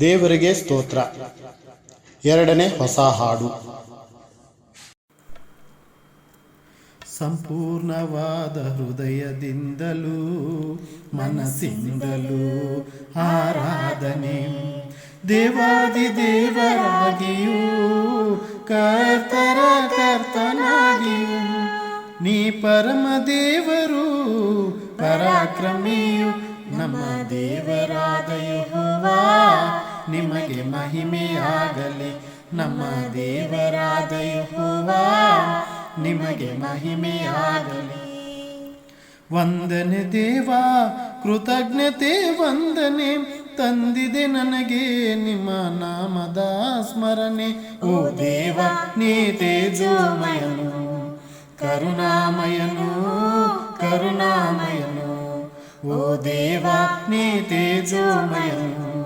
ದೇವರಿಗೆ ಸ್ತೋತ್ರ. ಎರಡನೇ ಹೊಸ ಹಾಡು. ಸಂಪೂರ್ಣವಾದ ಹೃದಯದಿಂದಲೂ ಮನಸ್ಸಿಂದಲೂ ಆರಾಧನೆ ದೇವಾದಿ ದೇವರಾಗಿಯೂ ಕರ್ತರ ಕರ್ತನಾಗಿಯೂ, ನೀ ಪರಮ ದೇವರು, ಪರಾಕ್ರಮಿಯು ನಮ್ಮ ದೇವರಾದ ಯೆಹೋವಾ. ನಿಮಗೆ ಮಹಿಮೆಯಾಗಲಿ. ನಮ್ಮ ದೇವರಾದ ಯೆಹೋವಾ, ನಿಮಗೆ ಮಹಿಮೆಯಾಗಲಿ. ವಂದನೆ ದೇವಾ, ಕೃತಜ್ಞತೆ ವಂದನೆ. ತಂದಿದೆ ನನಗೆ ನಿಮ್ಮ ನಾಮದ ಸ್ಮರಣೆ. ಓ ದೇವ, ನೀ ತೇಜೋಮಯನು. ಕರುಣಾಮಯನು ಕರುಣಾಮಯನು. ಓ ದೇವ, ನೀ ತೇಜೋಮಯನು.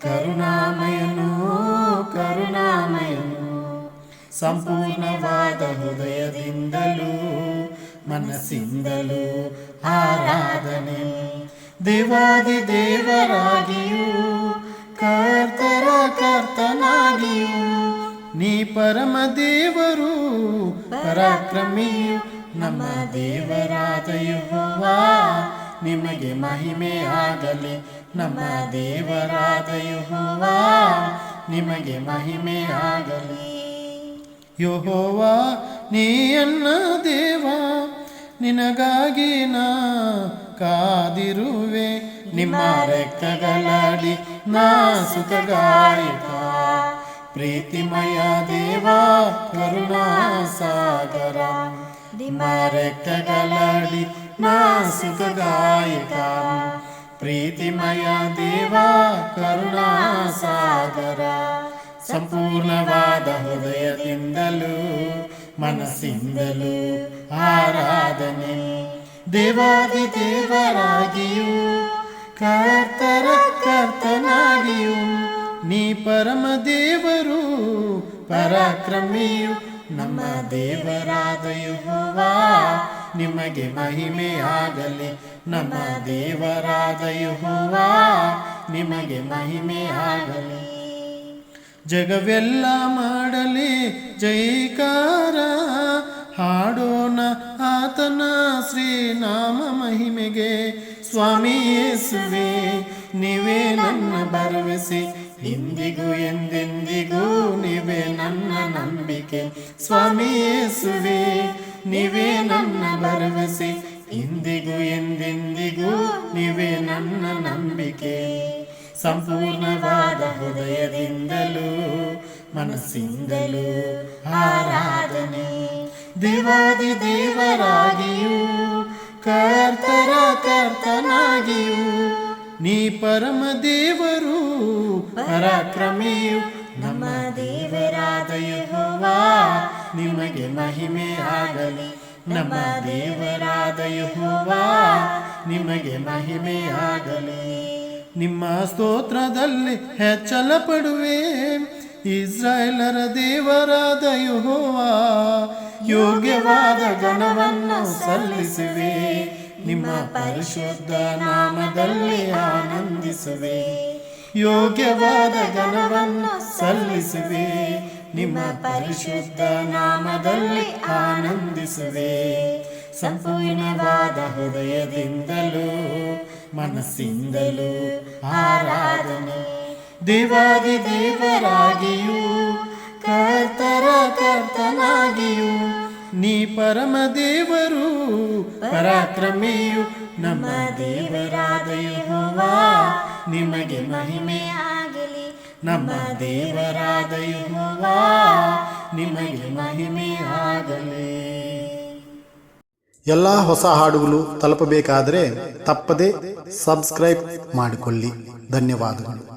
ಕರುಣಾಮಯನು ಕರುಣಾಮಯನು ಸಂಪೂರ್ಣವಾದ ಹೃದಯದಿಂದಲೂ ಮನಸ್ಸಿಂದಲೂ ಆರಾಧನೆ ದೇವಾದಿ ದೇವರಾಗಿಯೂ ಕರ್ತರ ಕರ್ತನಾಗಿಯೂ ನೀ ಪರಮ ದೇವರು ಪರಾಕ್ರಮಿಯು ನಮ್ಮ ದೇವರಾದ ಯೆಹೋವಾ ನಿಮಗೆ ಮಹಿಮೆ ಆಗಲಿ. ನಮ್ಮ ದೇವರಾದ ನಿಮಗೆ ಮಹಿಮೆ ಆಗಲಿ. ಯೆಹೋವಾ ನೀಯನ್ನ ದೇವ, ನಿನಗಾಗಿ ನಾ ಕಾದಿರುವೆ. ನಿಮ್ಮ ರೆಕ್ಕಗಳಡಿ ನಾ ಸುಖಗಾಯಕ. ಪ್ರೀತಿಮಯ ದೇವ ಕರುಣಾ ಸಾಗರ ನಿಮ್ಮ ರೆಕ್ಕಗಳಡಿ ನಾ ಸುಖಗಾಯಕ ಪ್ರೀತಿಮಯ ದೇವ ಕರುಣಾ ಸಾಗರ ಸಂಪೂರ್ಣವಾದ ಹೃದಯದಿಂದಲೂ ಮನಸ್ಸಿಂದಲೂ ಆರಾಧನೆ ದೇವಾದಿ ದೇವರಾಗಿಯೂ ಕರ್ತರ ಕರ್ತನಾಗಿಯೂ ನೀ ಪರಮ ದೇವರು ಪರಾಕ್ರಮಿಯು ನಮ್ಮ ದೇವರಾದ ಯೆಹೋವಾ ನಿಮಗೆ ಮಹಿಮೆ ಆಗಲಿ ನಮ್ಮ ದೇವರಾದ ಯೆಹೋವಾ, ನಿಮಗೆ ಮಹಿಮೆ ಆಗಲಿ ಜಗವೆಲ್ಲ ಮಾಡಲಿ, ಜೈಕಾರ. ಹಾಡೋಣ ಆತನ ಶ್ರೀನಾಮ ಮಹಿಮೆಗೆ. ಸ್ವಾಮಿ ಯೇಸುವೆ, ನೀವೇ ನನ್ನ ಭರವಸೆ. ಇಂದಿಗೂ ಎಂದೆಂದಿಗೂ ನೀವೇ ನನ್ನ ನಂಬಿಕೆ. ಸ್ವಾಮಿ ಯೇಸುವೆ ನೀವೇ ನನ್ನ ಭರವಸೆ. ಇಂದಿಗೂ ಎಂದೆಂದಿಗೂ ನೀವೇ ನನ್ನ ನಂಬಿಕೆ. ಸಂಪೂರ್ಣವಾದ ಹೃದಯದಿಂದಲೂ ಮನಸ್ಸಿಂದಲೂ ಆರಾಧನೆ. ದೇವಾದಿ ದೇವರಾಗಿಯೂ ಕರ್ತರ ಕರ್ತನಾಗಿಯೂ, ನೀ ಪರಮ ದೇವರು, ಪರಾಕ್ರಮಿಯು, ನಮ್ಮ ದೇವರಾದ ಯೆಹೋವಾ. ನಿಮಗೆ ಮಹಿಮೆ ಆಗಲಿ. ನಮ್ಮ ದೇವರಾದ ಯೆಹೋವಾ, ನಿಮಗೆ ಮಹಿಮೆ ಆಗಲಿ. ನಿಮ್ಮ ಸ್ತೋತ್ರದಲ್ಲಿ ಹೆಚ್ಚಲ ಪಡುವೆ ಇಸ್ರಾಯೇಲರ ದೇವರಾದ ಯೆಹೋವಾ, ಯೋಗ್ಯವಾದ ಗಣವನ್ನು ಸಲ್ಲಿಸುವೆ. ನಿಮ್ಮ ಪರಿಶುದ್ಧ ನಾಮದಲ್ಲಿ ಆನಂದಿಸುವೆ. ಯೋಗ್ಯವಾದ ಗಣವನ್ನು ಸಲ್ಲಿಸುವೆ. ನಿಮ್ಮ ಪರಿಶುದ್ಧ ನಾಮದಲ್ಲಿ ಆನಂದಿಸುವೆ. ಸಂಪೂರ್ಣವಾದ ಹೃದಯದಿಂದಲೂ ಮನಸ್ಸಿಂದಲೂ ಆರಾಧನೆ. ದೇವಾದಿ ದೇವರಾಗಿಯೂ, ಕರ್ತರ ಕರ್ತನಾಗಿಯೂ, ನೀ ಪರಮ ದೇವರು, ಪರಾಕ್ರಮಿಯು ನಮ್ಮ ದೇವರಾದ ಯೆಹೋವಾ. ನಿಮಗೆ ಮಹಿಮೆ ಆಗಲಿ ನಮ್ಮ ದೇವರಾದ ಯೆಹೋವಾ ನಿಮಗೆ ಮಹಿಮೆ ಆಗಲಿ. ಎಲ್ಲ ಹೊಸ ಹಾಡುಗಳು ತಲುಪಬೇಕಾದರೆ ತಪ್ಪದೆ ಸಬ್ಸ್ಕ್ರೈಬ್ ಮಾಡಿಕೊಳ್ಳಿ. ಧನ್ಯವಾದಗಳು.